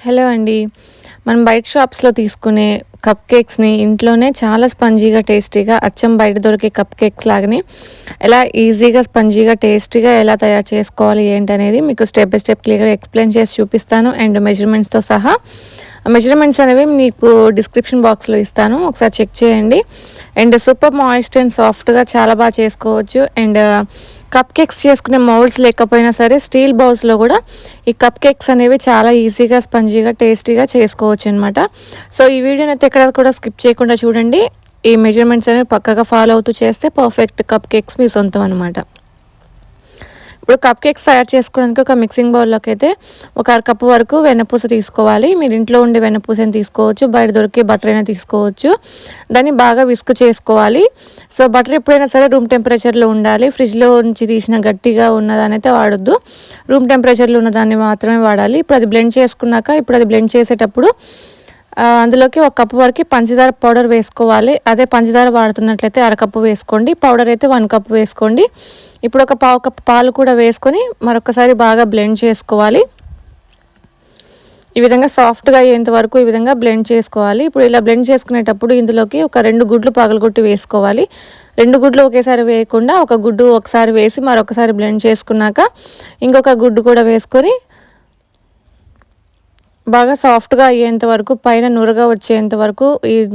Hello అండి. మనం బయట షాప్స్లో తీసుకునే కప్ కేక్స్ని ఇంట్లోనే చాలా స్పంజీగా టేస్టీగా అచ్చం బయట దొరికే కప్ కేక్స్ లాగానే ఎలా ఈజీగా స్పంజీగా టేస్టీగా ఎలా తయారు చేసుకోవాలి ఏంటి అనేది మీకు స్టెప్ బై స్టెప్ క్లియర్గా ఎక్స్ప్లెయిన్ చేసి చూపిస్తాను అండ్ మెజర్మెంట్స్తో సహా. మెజర్మెంట్స్ అనేవి మీకు డిస్క్రిప్షన్ బాక్స్లో ఇస్తాను. ఒకసారి చెక్ చేయండి. అండ్ సూపర్ మాయిస్ట్ అండ్ సాఫ్ట్గా చాలా బాగా చేసుకోవచ్చు. అండ్ కప్ కేక్స్ చేసుకునే మౌల్డ్స్ లేకపోయినా సరే స్టీల్ బౌల్స్లో కూడా ఈ కప్ కేక్స్ అనేవి చాలా ఈజీగా స్పంజీగా టేస్టీగా చేసుకోవచ్చు అనమాట సో ఈ వీడియోని అయితే ఎక్కడ కూడా స్కిప్ చేయకుండా చూడండి. ఈ మెజర్మెంట్స్ అనేవి పక్కగా ఫాలో అవుతూ చేస్తే పర్ఫెక్ట్ కప్ కేక్స్ మీ సొంతం అనమాట ఇప్పుడు కప్ కేక్స్ తయారు చేసుకోవడానికి ఒక మిక్సింగ్ బౌల్లోకి అయితే ఒక అరకప్పు వరకు వెన్నపూస తీసుకోవాలి. మీరు ఇంట్లో ఉండే వెన్నపూసని తీసుకోవచ్చు బయట దొరికే బటర్ అయినా తీసుకోవచ్చు. దాన్ని బాగా విసుకు చేసుకోవాలి. సో బటర్ ఎప్పుడైనా సరే రూమ్ టెంపరేచర్లో ఉండాలి. ఫ్రిడ్జ్లో నుంచి తీసిన గట్టిగా ఉన్నదాని అయితే వాడొద్దు. రూమ్ టెంపరేచర్లో ఉన్న దాన్ని మాత్రమే వాడాలి. ఇప్పుడు అది బ్లెండ్ చేసుకున్నాక ఇప్పుడు అది బ్లెండ్ చేసేటప్పుడు అందులోకి ఒక కప్పు వరకు పంచదార పౌడర్ వేసుకోవాలి. అదే పంచదార వాడుతున్నట్లయితే అరకప్పు వేసుకోండి. పౌడర్ అయితే వన్ కప్పు వేసుకోండి. ఇప్పుడు ఒక పావు కప్పు పాలు కూడా వేసుకొని మరొకసారి బాగా బ్లెండ్ చేసుకోవాలి. ఈ విధంగా సాఫ్ట్గా అయ్యేంత వరకు ఈ విధంగా బ్లెండ్ చేసుకోవాలి. ఇప్పుడు ఇలా బ్లెండ్ చేసుకునేటప్పుడు ఇందులోకి ఒక రెండు గుడ్లు పగలగొట్టి వేసుకోవాలి. రెండు గుడ్లు ఒకేసారి వేయకుండా ఒక గుడ్డు ఒకసారి వేసి మరొకసారి బ్లెండ్ చేసుకున్నాక ఇంకొక గుడ్డు కూడా వేసుకొని బాగా సాఫ్ట్గా అయ్యేంత వరకు పైన నురగా వచ్చేంత వరకు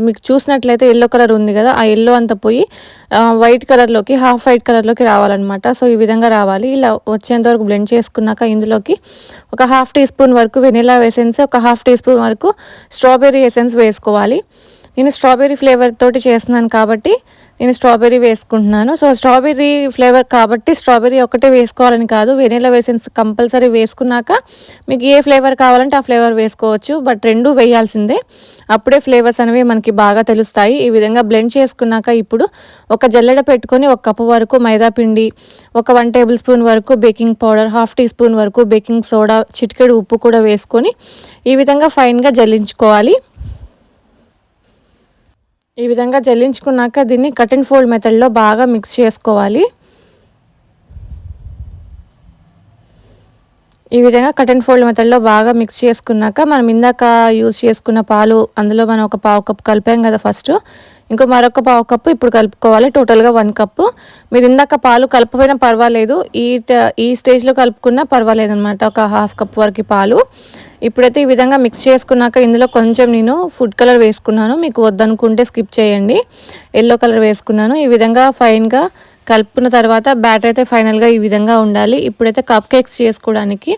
మీకు చూసినట్లయితే ఎల్లో కలర్ ఉంది కదా ఆ ఎల్లో అంతా పోయి వైట్ కలర్లోకి హాఫ్ వైట్ కలర్లోకి రావాలన్నమాట. సో ఈ విధంగా రావాలి. ఇలా వచ్చేంత వరకు బ్లెండ్ చేసుకున్నాక ఇందులోకి ఒక హాఫ్ టీ స్పూన్ వరకు వెనిలా ఎసెన్స్ ఒక హాఫ్ టీ స్పూన్ వరకు స్ట్రాబెర్రీ ఎసెన్స్ వేసుకోవాలి. నేను స్ట్రాబెర్రీ ఫ్లేవర్ తోటి చేస్తున్నాను కాబట్టి నేను స్ట్రాబెర్రీ వేసుకుంటున్నాను. సో స్ట్రాబెర్రీ ఫ్లేవర్ కాబట్టి స్ట్రాబెర్రీ ఒకటే వేసుకోవాలని కాదు. వెనీలా వేసిన కంపల్సరీ వేసుకున్నాక మీకు ఏ ఫ్లేవర్ కావాలంటే ఆ ఫ్లేవర్ వేసుకోవచ్చు. బట్ రెండు వేయాల్సిందే. అప్పుడే ఫ్లేవర్స్ అనేవి మనకి బాగా తెలుస్తాయి. ఈ విధంగా బ్లెండ్ చేసుకున్నాక ఇప్పుడు ఒక జల్లెడ పెట్టుకొని ఒక కప్పు వరకు మైదా పిండి ఒక వన్ టేబుల్ స్పూన్ వరకు baking powder half teaspoon వరకు బేకింగ్ సోడా చిటికెడు ఉప్పు కూడా వేసుకొని ఈ విధంగా ఫైన్గా జల్లించుకోవాలి. ఈ విధంగా జల్లించుకున్నాక దీన్ని కట్ అండ్ ఫోల్డ్ మెథడ్లో బాగా మిక్స్ చేసుకోవాలి. ఈ విధంగా కట్ అండ్ ఫోల్డ్ మెథడ్లో బాగా మిక్స్ చేసుకున్నాక మనం ఇందాక యూజ్ చేసుకున్న పాలు అందులో మనం ఒక పావు కప్పు కలిపాం కదా ఫస్ట్ ఇంకో మరొక పావు కప్పు ఇప్పుడు కలుపుకోవాలి టోటల్గా వన్ కప్పు. మీరు ఇందాక పాలు కలపపోయినా పర్వాలేదు ఈ ఈ స్టేజ్లో కలుపుకున్నా పర్వాలేదు అనమాట ఒక హాఫ్ కప్ వరకు పాలు. ఇప్పుడైతే ఈ విధంగా మిక్స్ చేసుకున్నాక ఇందులో కొంచెం నేను ఫుడ్ కలర్ వేసుకున్నాను మీకు వద్దనుకుంటే స్కిప్ చేయండి. ఎల్లో కలర్ వేసుకున్నాను ఈ విధంగా ఫైన్గా కలుపుకున్న తర్వాత బ్యాటర్ అయితే ఫైనల్గా ఈ విధంగా ఉండాలి. ఇప్పుడైతే కప్ కేక్స్ చేసుకోవడానికి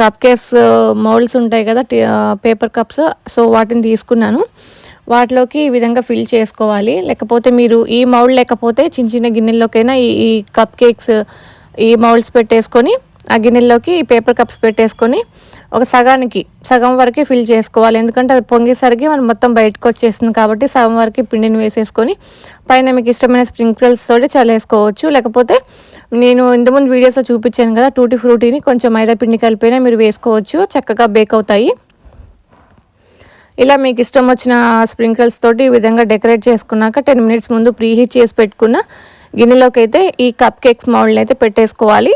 కప్ కేక్స్ మోల్డ్స్ ఉంటాయి కదా పేపర్ కప్స్. సో వాటిని తీసుకున్నాను. వాటిలోకి ఈ విధంగా ఫిల్ చేసుకోవాలి. లేకపోతే మీరు ఈ మౌల్డ్ లేకపోతే చిన్న చిన్న గిన్నెల్లోకైనా ఈ కప్ కేక్స్ ఈ మౌల్డ్స్ పెట్టేసుకొని ఆ గిన్నెల్లోకి ఈ పేపర్ కప్స్ పెట్టేసుకొని ఒక సగానికి సగం వరకే ఫిల్ చేసుకోవాలి. ఎందుకంటే అది పొంగేసరికి మనం మొత్తం బయటకు వచ్చేస్తుంది కాబట్టి సగం వరకు పిండిని వేసేసుకొని పైన మీకు ఇష్టమైన స్ప్రింకిల్స్ తోటి చల్లేసుకోవచ్చు. లేకపోతే నేను ఇంతకుముందు వీడియోస్లో చూపించాను కదా టూటీ ఫ్రూటీని కొంచెం మైదా పిండి కలిపినా మీరు వేసుకోవచ్చు. చక్కగా బేక్ అవుతాయి. ఇలా మీకు ఇష్టం వచ్చిన స్ప్రింకిల్స్ తోటి ఈ విధంగా డెకరేట్ చేసుకున్నాక టెన్ మినిట్స్ ముందు ప్రీహీట్ చేసి పెట్టుకున్న గిన్నెలోకి అయితే ఈ కప్ కేక్స్ మౌల్డ్ని అయితే పెట్టేసుకోవాలి.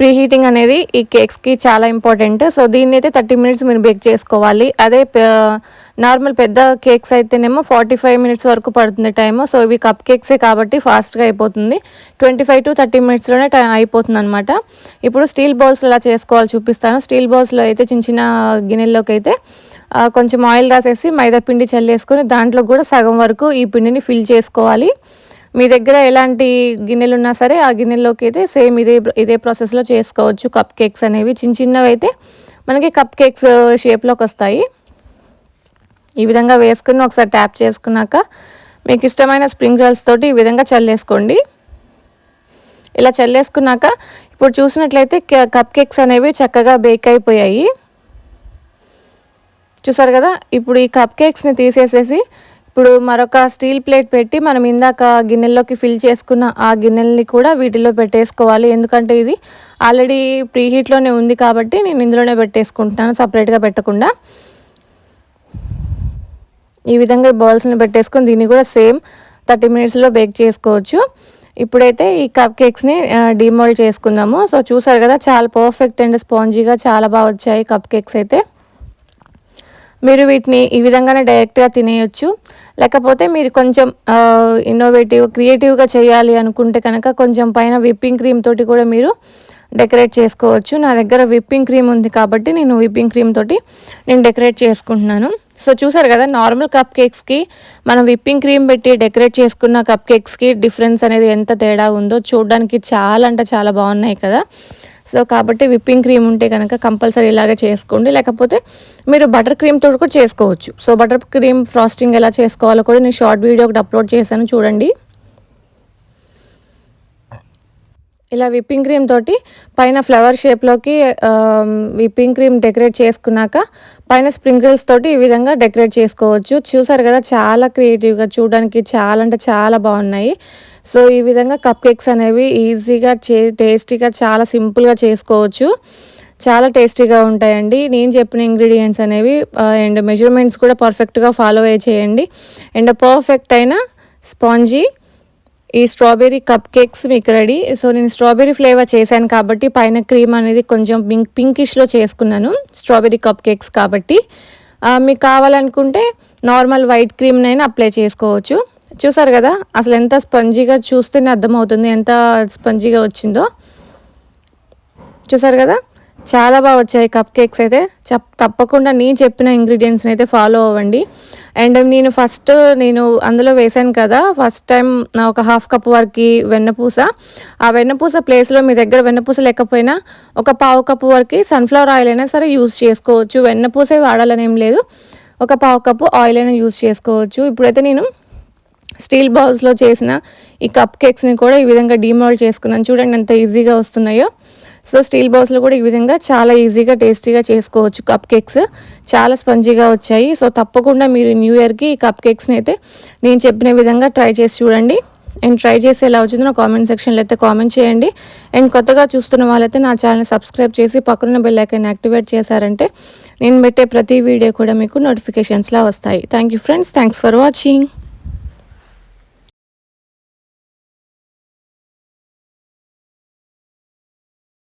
ప్రీ హీటింగ్ అనేది ఈ కేక్స్కి చాలా ఇంపార్టెంట్. సో దీన్ని అయితే థర్టీ మినిట్స్ మీరు బేక్ చేసుకోవాలి. అదే నార్మల్ పెద్ద కేక్స్ అయితేనేమో ఫార్టీ ఫైవ్ మినిట్స్ వరకు పడుతుంది టైము. సో ఇవి కప్ కేక్సే కాబట్టి ఫాస్ట్గా అయిపోతుంది. ట్వంటీ ఫైవ్ టు థర్టీ మినిట్స్లోనే టైం అయిపోతుంది అనమాట ఇప్పుడు స్టీల్ బౌల్స్ ఎలా చేసుకోవాలి చూపిస్తాను. స్టీల్ బౌల్స్లో అయితే చిన్న చిన్న గిన్నెల్లోకి అయితే కొంచెం ఆయిల్ రాసేసి మైదా పిండి చల్లేసుకొని దాంట్లో కూడా సగం వరకు ఈ పిండిని ఫిల్ చేసుకోవాలి. మీ దగ్గర ఎలాంటి గిన్నెలు ఉన్నా సరే ఆ గిన్నెల్లోకి అయితే సేమ్ ఇదే ఇదే ప్రాసెస్లో చేసుకోవచ్చు. కప్ కేక్స్ అనేవి చిన్న చిన్నవి అయితే మనకి కప్ కేక్స్ uh, షేప్లోకి వస్తాయి. ఈ విధంగా వేసుకుని ఒకసారి ట్యాప్ చేసుకున్నాక మీకు ఇష్టమైన స్ప్రింక్లర్స్ తోటి ఈ విధంగా చల్లేసుకోండి. ఇలా చల్లేసుకున్నాక ఇప్పుడు చూసినట్లయితే కప్ కేక్స్ అనేవి చక్కగా బేక్ అయిపోయాయి. చూసారు కదా? ఇప్పుడు ఈ కప్ కేక్స్ని తీసేసేసి ఇప్పుడు మరొక స్టీల్ ప్లేట్ పెట్టి మనం ఇందాక గిన్నెల్లోకి ఫిల్ చేసుకున్న ఆ గిన్నెల్ని కూడా వీటిలో పెట్టేసుకోవాలి. ఎందుకంటే ఇది ఆల్రెడీ ప్రీ హీట్లోనే ఉంది కాబట్టి నేను ఇందులోనే పెట్టేసుకుంటున్నాను సపరేట్గా పెట్టకుండా. ఈ విధంగా బౌల్స్ని పెట్టేసుకొని దీన్ని కూడా సేమ్ థర్టీ మినిట్స్లో బేక్ చేసుకోవచ్చు. ఇప్పుడైతే ఈ కప్ కేక్స్ని డిమోల్డ్ చేసుకుందాము. సో చూసారు కదా చాలా పర్ఫెక్ట్ అండ్ స్పాంజీగా చాలా బాగా వచ్చాయి కప్ కేక్స్ అయితే. మీరు వీటిని ఈ విధంగానే డైరెక్ట్గా తినేయొచ్చు. లేకపోతే మీరు కొంచెం ఇన్నోవేటివ్ క్రియేటివ్గా చేయాలి అనుకుంటే కనుక కొంచెం పైన విప్పింగ్ క్రీమ్ తోటి కూడా మీరు డెకరేట్ చేసుకోవచ్చు. నా దగ్గర విప్పింగ్ క్రీమ్ ఉంది కాబట్టి నేను విప్పింగ్ క్రీమ్ తోటి నేను డెకరేట్ చేసుకుంటున్నాను. సో చూసారు కదా నార్మల్ కప్ కేక్స్కి మనం విప్పింగ్ క్రీమ్ పెట్టి డెకరేట్ చేసుకున్న కప్ కేక్స్కి డిఫరెన్స్ అనేది ఎంత తేడా ఉందో చూడడానికి చాలా అంటే చాలా బాగున్నాయి కదా. సో కాబట్టి విప్పింగ్ క్రీమ్ ఉంటే కనుక కంపల్సరీ ఇలాగే చేసుకోండి. లేకపోతే మీరు బటర్ క్రీమ్తో కూడా చేసుకోవచ్చు. సో బటర్ క్రీమ్ ఫ్రాస్టింగ్ ఎలా చేసుకోవాలో కూడా నేను షార్ట్ వీడియో ఒకటి అప్లోడ్ చేశాను చూడండి. ఇలా విప్పింగ్ క్రీమ్ తోటి పైన ఫ్లవర్ షేప్లోకి విప్పింగ్ క్రీమ్ డెకరేట్ చేసుకున్నాక పైన స్ప్రింకిల్స్ తోటి ఈ విధంగా డెకరేట్ చేసుకోవచ్చు. చూసారు కదా చాలా క్రియేటివ్గా చూడడానికి చాలా అంటే చాలా బాగున్నాయి. సో ఈ విధంగా కప్ కేక్స్ అనేవి ఈజీగా చే టేస్టీగా చాలా సింపుల్గా చేసుకోవచ్చు. చాలా టేస్టీగా ఉంటాయండి. నేను చెప్పిన ఇంగ్రీడియంట్స్ అనేవి అండ్ మెజర్మెంట్స్ కూడా పర్ఫెక్ట్గా ఫాలో అయ్యి చేయండి. అండ్ పర్ఫెక్ట్ అయిన స్పాంజీ ఈ స్ట్రాబెర్రీ కప్ కేక్స్ మీకు రెడీ సో నేను స్ట్రాబెర్రీ ఫ్లేవర్ చేశాను కాబట్టి పైన క్రీమ్ అనేది కొంచెం పింక్ పింకిష్లో చేసుకున్నాను స్ట్రాబెర్రీ కప్ కేక్స్ కాబట్టి. మీకు కావాలనుకుంటే నార్మల్ వైట్ క్రీమ్నైనా అప్లై చేసుకోవచ్చు. చూసారు కదా అసలు ఎంత స్పంజీగా చూస్తేనే అర్థమవుతుంది ఎంత స్పంజీగా వచ్చిందో. చూసారు కదా చాలా బాగా వచ్చాయి కప్ కేక్స్ అయితే. చెప్ తప్పకుండా నేను చెప్పిన ఇంగ్రీడియంట్స్ని అయితే ఫాలో అవ్వండి. అండ్ నేను ఫస్ట్ నేను అందులో వేశాను కదా ఫస్ట్ టైం నా ఒక హాఫ్ కప్ వరకు వెన్నపూస. ఆ వెన్నపూస ప్లేస్లో మీ దగ్గర వెన్నపూస లేకపోయినా ఒక పావు కప్ వరకు సన్ఫ్లవర్ ఆయిల్ అయినా సరే యూస్ చేసుకోవచ్చు. వెన్నపూసే వాడాలని ఏం లేదు. ఒక పావు కప్పు ఆయిల్ అయినా యూస్ చేసుకోవచ్చు. ఇప్పుడైతే నేను స్టీల్ బౌల్స్లో చేసిన ఈ కప్ కేక్స్ని కూడా ఈ విధంగా డీమోల్డ్ చేసుకున్నాను. చూడండి ఎంత ఈజీగా వస్తున్నాయో. సో స్టీల్ బౌల్స్లో కూడా ఈ విధంగా చాలా ఈజీగా టేస్టీగా చేసుకోవచ్చు కప్ కేక్స్. చాలా స్పంజీగా వచ్చాయి. సో తప్పకుండా మీరు న్యూ ఇయర్కి ఈ కప్ కేక్స్ని అయితే నేను చెప్పిన విధంగా ట్రై చేసి చూడండి. అండ్ ట్రై చేసి ఎలా వచ్చిందో నా కామెంట్ సెక్షన్లో అయితే కామెంట్ చేయండి. అండ్ కొత్తగా చూస్తున్న వాళ్ళైతే నా ఛానల్ సబ్స్క్రైబ్ చేసి పక్కన బెల్ ఐకాన్ యాక్టివేట్ చేశారంటే నేను పెట్టే ప్రతి వీడియో కూడా మీకు నోటిఫికేషన్స్లా వస్తాయి. Thank you friends. Thanks for watching.